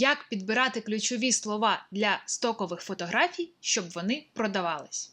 Як підбирати ключові слова для стокових фотографій, щоб вони продавались?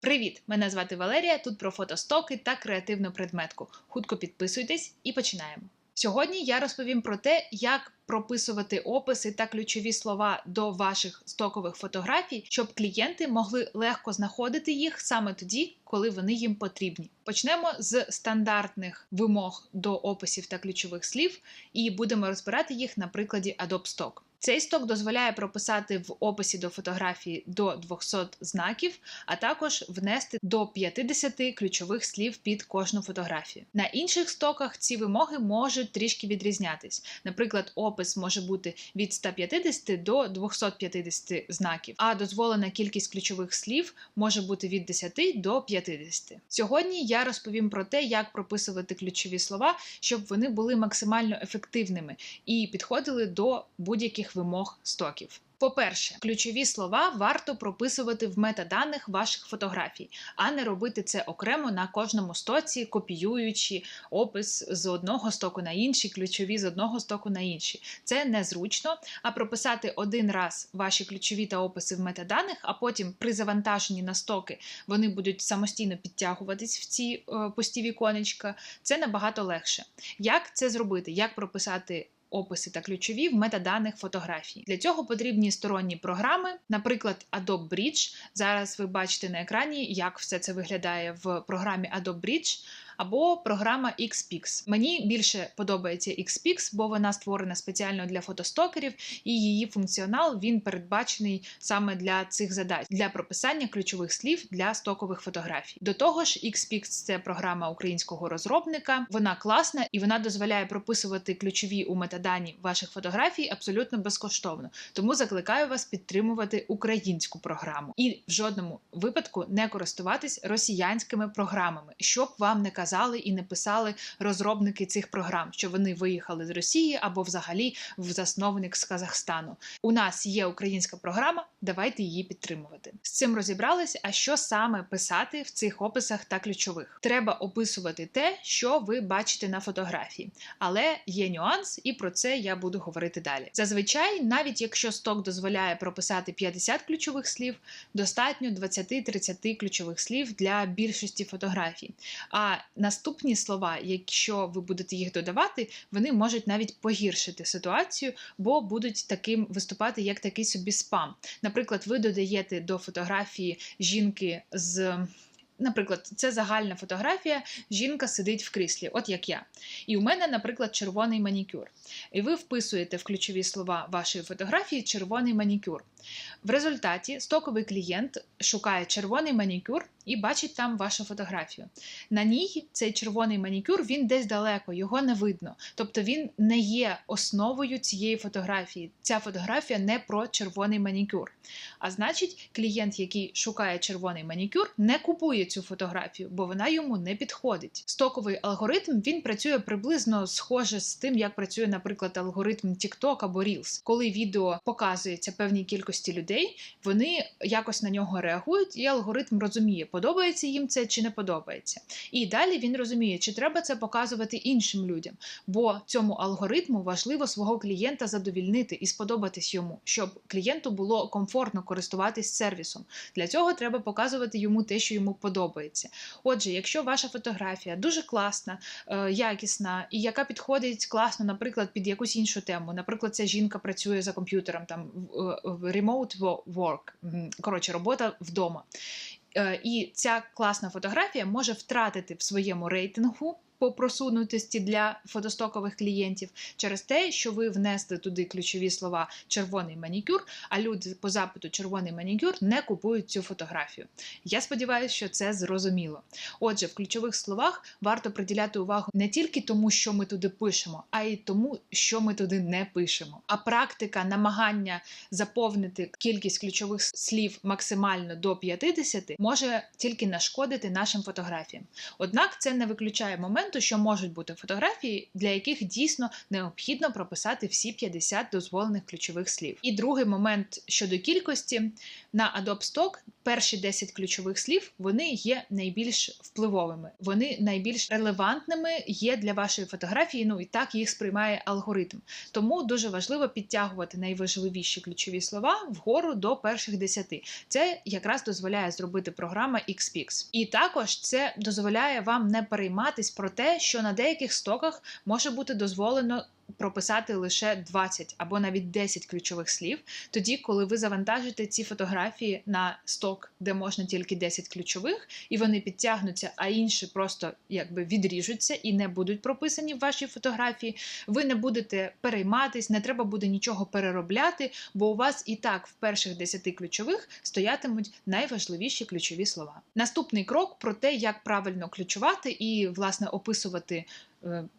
Привіт! Мене звати Валерія. Тут про фотостоки та креативну предметку. Хутко підписуйтесь і починаємо. Сьогодні я розповім про те, як прописувати описи та ключові слова до ваших стокових фотографій, щоб клієнти могли легко знаходити їх саме тоді, коли вони їм потрібні. Почнемо з стандартних вимог до описів та ключових слів, і будемо розбирати їх на прикладі Adobe Stock. Цей сток дозволяє прописати в описі до фотографії до 200 знаків, а також внести до 50 ключових слів під кожну фотографію. На інших стоках ці вимоги можуть трішки відрізнятись. Наприклад, опис може бути від 150 до 250 знаків, а дозволена кількість ключових слів може бути від 10 до 50. Сьогодні я розповім про те, як прописувати ключові слова, щоб вони були максимально ефективними і підходили до будь-яких вимог стоків. По-перше, ключові слова варто прописувати в метаданих ваших фотографій, а не робити це окремо на кожному стоці, копіюючи опис з одного стоку на інший, ключові з одного стоку на інший. Це незручно. А прописати один раз ваші ключові та описи в метаданих, а потім при завантаженні на стоки вони будуть самостійно підтягуватись в ці е, пусті віконечка. Це набагато легше. Як це зробити? Як прописати? Описи та ключові в метаданих фотографій. Для цього потрібні сторонні програми, наприклад, Adobe Bridge. Зараз ви бачите на екрані, як все це виглядає в програмі Adobe Bridge або програма XPix. Мені більше подобається XPix, бо вона створена спеціально для фотостокерів, і її функціонал він передбачений саме для цих задач для прописання ключових слів для стокових фотографій. До того ж, XPix – це програма українського розробника. Вона класна і вона дозволяє прописувати ключові у метадані ваших фотографій абсолютно безкоштовно. Тому закликаю вас підтримувати українську програму і в жодному випадку не користуватись росіянськими програмами, щоб вам не казати казали і не писали розробники цих програм, що вони виїхали з Росії або взагалі в засновник з Казахстану. У нас є українська програма, давайте її підтримувати. З цим розібрались. А що саме писати в цих описах та ключових? Треба описувати те, що ви бачите на фотографії, але є нюанс, і про це я буду говорити далі. Зазвичай, навіть якщо сток дозволяє прописати 50 ключових слів, достатньо 20-30 ключових слів для більшості фотографій. А наступні слова, якщо ви будете їх додавати, вони можуть навіть погіршити ситуацію, бо будуть таким виступати як такий собі спам. Наприклад, ви додаєте до фотографії жінки з. Наприклад, це загальна фотографія, жінка сидить в кріслі, от як я. І у мене, наприклад, червоний манікюр. І ви вписуєте в ключові слова вашої фотографії червоний манікюр. В результаті стоковий клієнт шукає червоний манікюр і бачить там вашу фотографію. На ній цей червоний манікюр він десь далеко, його не видно. Тобто він не є основою цієї фотографії. Ця фотографія не про червоний манікюр. А значить, клієнт, який шукає червоний манікюр, не купує цю фотографію, бо вона йому не підходить. Стоковий алгоритм він працює приблизно схоже з тим, як працює, наприклад, алгоритм TikTok або Reels. Коли відео показується певній кількості людей, вони якось на нього реагують, і алгоритм розуміє подобається їм це чи не подобається. І далі він розуміє, чи треба це показувати іншим людям, бо цьому алгоритму важливо свого клієнта задовільнити і сподобатись йому, щоб клієнту було комфортно користуватись сервісом. Для цього треба показувати йому те, що йому подобається. Отже, якщо ваша фотографія дуже класна, е, якісна і яка підходить класно, наприклад, під якусь іншу тему, наприклад, ця жінка працює за комп'ютером, там в remote work, коротше, робота вдома. Е, і ця класна фотографія може втратити в своєму рейтингу по просунутості для фотостокових клієнтів через те, що ви внесли туди ключові слова червоний манікюр, а люди по запиту червоний манікюр не купують цю фотографію. Я сподіваюся, що це зрозуміло. Отже, в ключових словах варто приділяти увагу не тільки тому, що ми туди пишемо, а й тому, що ми туди не пишемо. А практика намагання заповнити кількість ключових слів максимально до 50 може тільки нашкодити нашим фотографіям. Однак це не виключає момент моменту, що можуть бути фотографії, для яких дійсно необхідно прописати всі 50 дозволених ключових слів. І другий момент щодо кількості на Adobe Stock перші 10 ключових слів вони є найбільш впливовими, вони найбільш релевантними є для вашої фотографії. Ну і так їх сприймає алгоритм. Тому дуже важливо підтягувати найважливіші ключові слова вгору до перших 10. Це якраз дозволяє зробити програма XPix. І також це дозволяє вам не перейматись про те, що на деяких стоках може бути дозволено прописати лише 20 або навіть 10 ключових слів, тоді, коли ви завантажите ці фотографії на сток, де можна тільки 10 ключових, і вони підтягнуться, а інші просто якби відріжуться і не будуть прописані в вашій фотографії, ви не будете перейматись, не треба буде нічого переробляти, бо у вас і так в перших 10 ключових стоятимуть найважливіші ключові слова. Наступний крок про те, як правильно ключувати і, власне, описувати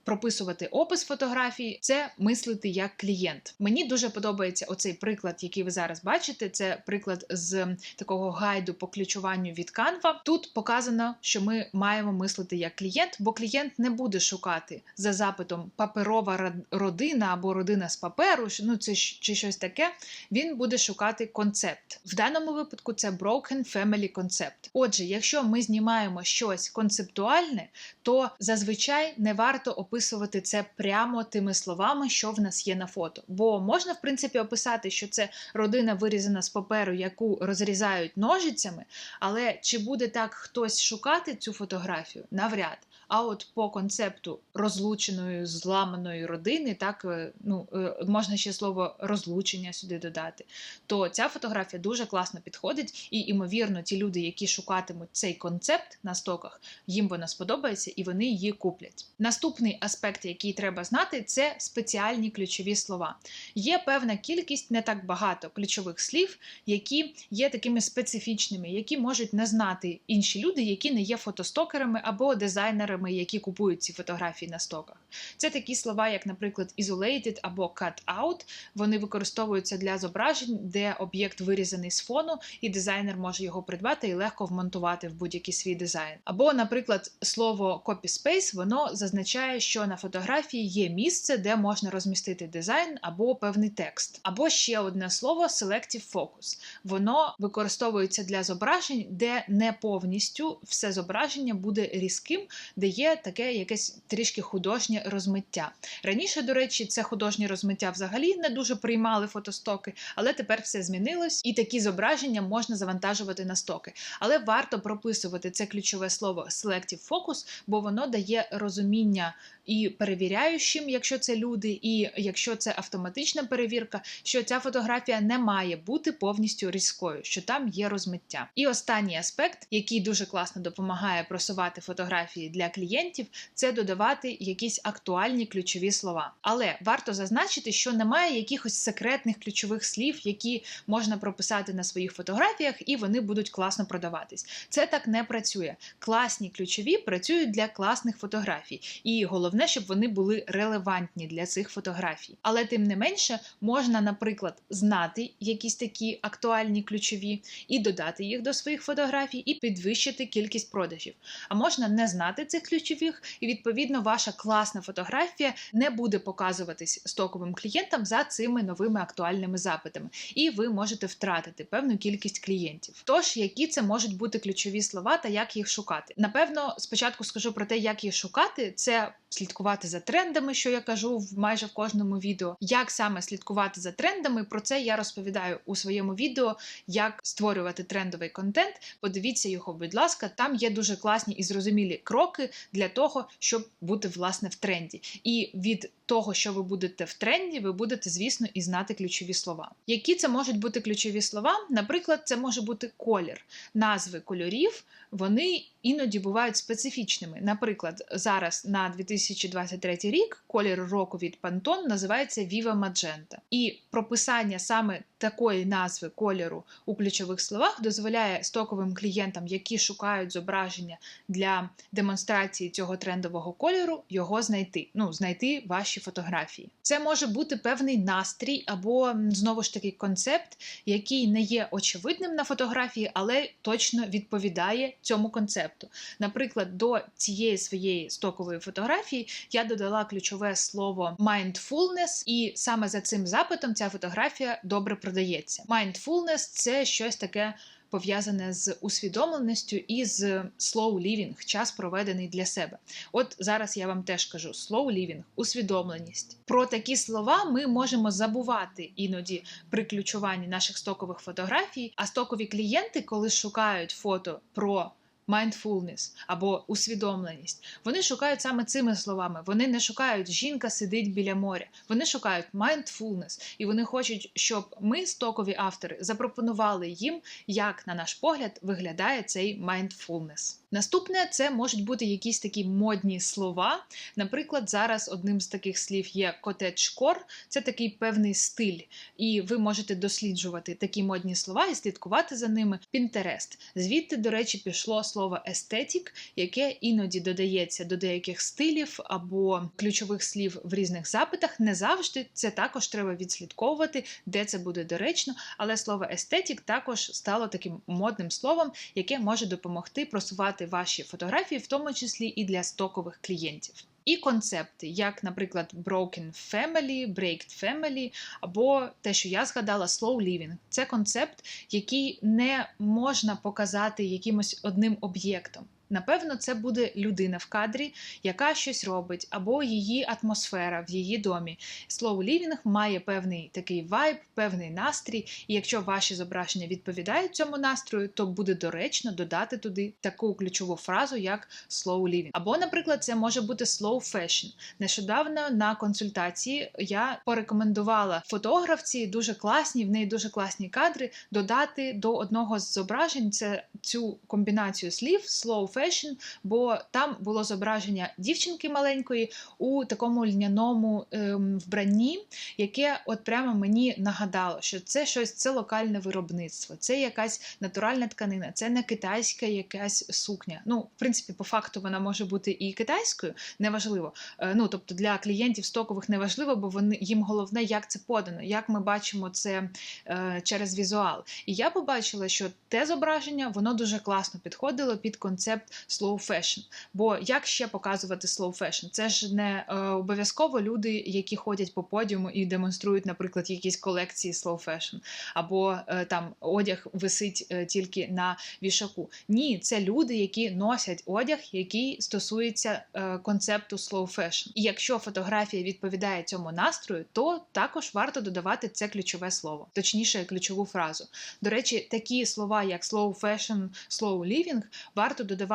прописувати опис фотографії, це мислити як клієнт. Мені дуже подобається оцей приклад, який ви зараз бачите. Це приклад з такого гайду по ключуванню від Canva. Тут показано, що ми маємо мислити як клієнт, бо клієнт не буде шукати за запитом паперова родина або родина з паперу, ну це щ- чи щось таке. Він буде шукати концепт. В даному випадку це Broken Family Concept. Отже, якщо ми знімаємо щось концептуальне, то зазвичай не варто описувати це прямо тими словами, що в нас є на фото. Бо можна, в принципі, описати, що це родина вирізана з паперу, яку розрізають ножицями, але чи буде так хтось шукати цю фотографію? Навряд. А от по концепту розлученої зламаної родини, так е, ну е, можна ще слово розлучення сюди додати, то ця фотографія дуже класно підходить, і ймовірно, ті люди, які шукатимуть цей концепт на стоках, їм вона сподобається і вони її куплять. Наступний аспект, який треба знати, це спеціальні ключові слова. Є певна кількість, не так багато ключових слів, які є такими специфічними, які можуть не знати інші люди, які не є фотостокерами або дизайнерами, які купують ці фотографії на стоках. Це такі слова, як, наприклад, isolated або cut out. Вони використовуються для зображень, де об'єкт вирізаний з фону, і дизайнер може його придбати і легко вмонтувати в будь-який свій дизайн. Або, наприклад, слово copy space, воно зазначає, що на фотографії є місце, де можна розмістити дизайн або певний текст. Або ще одне слово selective focus. Воно використовується для зображень, де не повністю все зображення буде різким, де є таке якесь трішки художнє розмиття. Раніше, до речі, це художнє розмиття взагалі не дуже приймали фотостоки, але тепер все змінилось, і такі зображення можна завантажувати на стоки. Але варто прописувати це ключове слово selective focus, бо воно дає розуміння і перевіряючим, якщо це люди, і якщо це автоматична перевірка, що ця фотографія не має бути повністю різкою, що там є розмиття. І останній аспект, який дуже класно допомагає просувати фотографії для клієнтів, це додавати якісь актуальні ключові слова. Але варто зазначити, що немає якихось секретних ключових слів, які можна прописати на своїх фотографіях, і вони будуть класно продаватись. Це так не працює. Класні ключові працюють для класних фотографій, і головне, щоб вони були релевантні для цих фотографій. Але тим не менше, можна, наприклад, знати якісь такі актуальні ключові і додати їх до своїх фотографій, і підвищити кількість продажів. А можна не знати цих ключових, і відповідно ваша класна фотографія не буде показуватись стоковим клієнтам за цими новими актуальними запитами, і ви можете втратити певну кількість клієнтів. Тож, які це можуть бути ключові слова та як їх шукати? Напевно, спочатку скажу про те, як їх шукати. Це слідкувати за трендами, що я кажу в майже в кожному відео. Як саме слідкувати за трендами? Про це я розповідаю у своєму відео, як створювати трендовий контент. Подивіться його, будь ласка, там є дуже класні і зрозумілі кроки для того, щоб бути власне в тренді. І від того, що ви будете в тренді, ви будете, звісно, і знати ключові слова. Які це можуть бути ключові слова? Наприклад, це може бути колір, назви кольорів. Вони іноді бувають специфічними. Наприклад, зараз на 2023 рік колір року від Pantone називається Viva Magenta. І прописання саме такої назви кольору у ключових словах дозволяє стоковим клієнтам, які шукають зображення для демонстрації цього трендового кольору, його знайти. Ну, знайти ваші фотографії. Це може бути певний настрій або знову ж таки концепт, який не є очевидним на фотографії, але точно відповідає цьому концепту. Наприклад, до цієї своєї стокової фотографії я додала ключове слово mindfulness, і саме за цим запитом ця фотографія добре продається. Mindfulness – це щось таке пов'язане з усвідомленістю і з slow living, час проведений для себе. От зараз я вам теж кажу: slow living, усвідомленість. Про такі слова ми можемо забувати іноді при ключуванні наших стокових фотографій. А стокові клієнти, коли шукають фото про mindfulness або усвідомленість, вони шукають саме цими словами. Вони не шукають жінка сидить біля моря. Вони шукають mindfulness, і вони хочуть, щоб ми, стокові автори, запропонували їм, як, на наш погляд, виглядає цей mindfulness. Наступне це можуть бути якісь такі модні слова. Наприклад, зараз одним з таких слів є cottagecore, це такий певний стиль, і ви можете досліджувати такі модні слова і слідкувати за ними. Pinterest. Звідти, до речі, пішло слово естетік, яке іноді додається до деяких стилів або ключових слів в різних запитах. Не завжди це також треба відслідковувати, де це буде доречно, але слово естетік також стало таким модним словом, яке може допомогти просувати ваші фотографії, в тому числі і для стокових клієнтів. І концепти, як, наприклад, Broken Family, Breaked Family, або те, що я згадала, Slow Living. Це концепт, який не можна показати якимось одним об'єктом. Напевно, це буде людина в кадрі, яка щось робить, або її атмосфера в її домі. Slow Living має певний такий вайб, певний настрій, і якщо ваші зображення відповідають цьому настрою, то буде доречно додати туди таку ключову фразу, як slow living. Або, наприклад, це може бути slow fashion. Нещодавно на консультації я порекомендувала фотографці дуже класні, в неї дуже класні кадри, додати до одного з зображень це цю комбінацію слів slow fashion, бо там було зображення дівчинки маленької у такому льняному ем, вбранні, яке от прямо мені нагадало, що це щось це локальне виробництво, це якась натуральна тканина, це не китайська якась сукня. Ну, в принципі, по факту вона може бути і китайською, неважливо. Е, ну, тобто для клієнтів стокових неважливо, бо вони їм головне, як це подано, як ми бачимо це е, через візуал. І я побачила, що те зображення воно дуже класно підходило під концепт slow fashion. Бо як ще показувати slow fashion? Це ж не е, обов'язково люди, які ходять по подіуму і демонструють, наприклад, якісь колекції slow fashion, або е, там одяг висить е, тільки на вішаку. Ні, це люди, які носять одяг, який стосується е, концепту slow fashion. І якщо фотографія відповідає цьому настрою, то також варто додавати це ключове слово, точніше, ключову фразу. До речі, такі слова, як slow fashion, slow living, варто додавати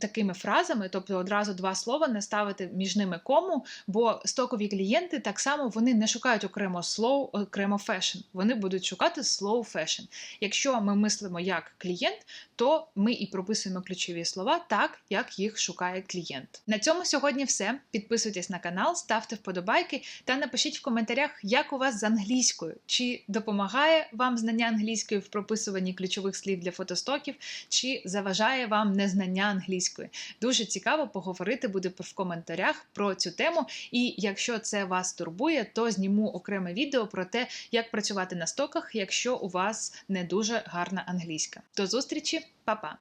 такими фразами, тобто одразу два слова, не ставити між ними кому, бо стокові клієнти так само вони не шукають окремо slow, окремо fashion. Вони будуть шукати slow fashion. Якщо ми мислимо як клієнт, то ми і прописуємо ключові слова так, як їх шукає клієнт. На цьому сьогодні все. Підписуйтесь на канал, ставте вподобайки та напишіть в коментарях, як у вас з англійською, чи допомагає вам знання англійської в прописуванні ключових слів для фотостоків, чи заважає вам незнання англійської. Дуже цікаво поговорити буде в коментарях про цю тему. І якщо це вас турбує, то зніму окреме відео про те, як працювати на стоках, якщо у вас не дуже гарна англійська. До зустрічі, па-па!